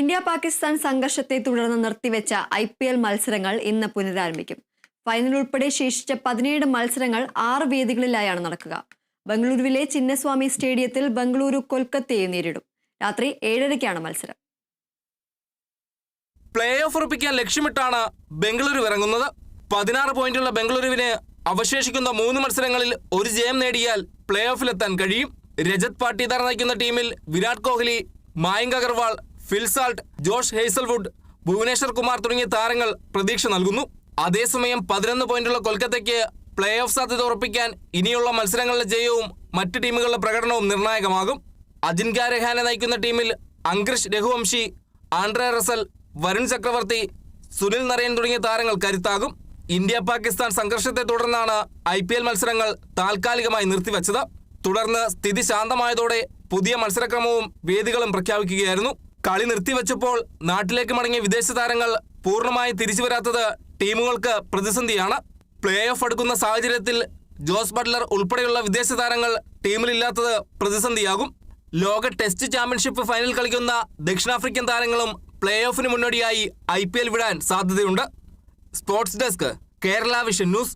India Pakistan സംഘർഷത്തെ തുടർന്ന് നിർത്തിവെച്ച I P L മത്സരങ്ങൾ ഇന്ന് പുനരാരംഭിക്കും. ഫൈനൽ ഉൾപ്പെടെ ശേഷിച്ച പതിനേഴ് മത്സരങ്ങൾ ആറ് വേദികളിലായാണ് നടക്കുക. ബംഗളൂരുവിലെ ചിന്നസ്വാമി സ്റ്റേഡിയത്തിൽ ബംഗളൂരു കൊൽക്കത്തയെ നേരിടും. രാത്രി ഏഴരയ്ക്കാണ് മത്സരം. പ്ലേ ഓഫ് ഉറപ്പിക്കാൻ ലക്ഷ്യമിട്ടാണ് ബംഗളൂരു ഇറങ്ങുന്നത്. പതിനാറ് പോയിന്റുള്ള ബംഗളൂരുവിന് അവശേഷിക്കുന്ന മൂന്ന് മത്സരങ്ങളിൽ ഒരു ജയം നേടിയാൽ പ്ലേ ഓഫിലെത്താൻ കഴിയും. രജത് പാട്ടീദാർ നയിക്കുന്ന ടീമിൽ Virat Kohli Mayank Agarwal Phil Salt Josh Hazlewood Bhuvneshwar Kumar തുടങ്ങിയ താരങ്ങൾ പ്രതീക്ഷ നൽകുന്നു. അതേസമയം പതിനൊന്ന് പോയിന്റുള്ള കൊൽക്കത്തയ്ക്ക് പ്ലേ ഓഫ് സാധ്യത ഉറപ്പിക്കാൻ ഇനിയുള്ള മത്സരങ്ങളിലെ ജയവും മറ്റ് ടീമുകളുടെ പ്രകടനവും നിർണായകമാകും. അജിൻക്യ രഹാനെ നയിക്കുന്ന ടീമിൽ Angkrish Raghuvanshi Andre Russell Varun Chakravarthy Sunil Narine തുടങ്ങിയ താരങ്ങൾ കരുത്താകും. ഇന്ത്യ പാകിസ്ഥാൻ സംഘർഷത്തെ തുടർന്നാണ് ഐ പി എൽ മത്സരങ്ങൾ താൽക്കാലികമായി നിർത്തിവച്ചത്. തുടർന്ന് സ്ഥിതി ശാന്തമായതോടെ പുതിയ മത്സരക്രമവും വേദികളും പ്രഖ്യാപിക്കുകയായിരുന്നു. കളി നിർത്തിവെച്ചപ്പോൾ നാട്ടിലേക്ക് മടങ്ങിയ വിദേശ താരങ്ങൾ പൂർണമായി തിരിച്ചു വരാത്തത് ടീമുകൾക്ക് പ്രതിസന്ധിയാണ്. പ്ലേ ഓഫ് അടുക്കുന്ന സാഹചര്യത്തിൽ ജോസ് ബട്ട്ലർ ഉൾപ്പെടെയുള്ള വിദേശ താരങ്ങൾ ടീമിലില്ലാത്തത് പ്രതിസന്ധിയാകും. ലോക ടെസ്റ്റ് ചാമ്പ്യൻഷിപ്പ് ഫൈനൽ കളിക്കുന്ന ദക്ഷിണാഫ്രിക്കൻ താരങ്ങളും പ്ലേ ഓഫിന് മുന്നോടിയായി ഐ പി എൽ വിടാൻ സാധ്യതയുണ്ട്. Sports desk Kerala vision news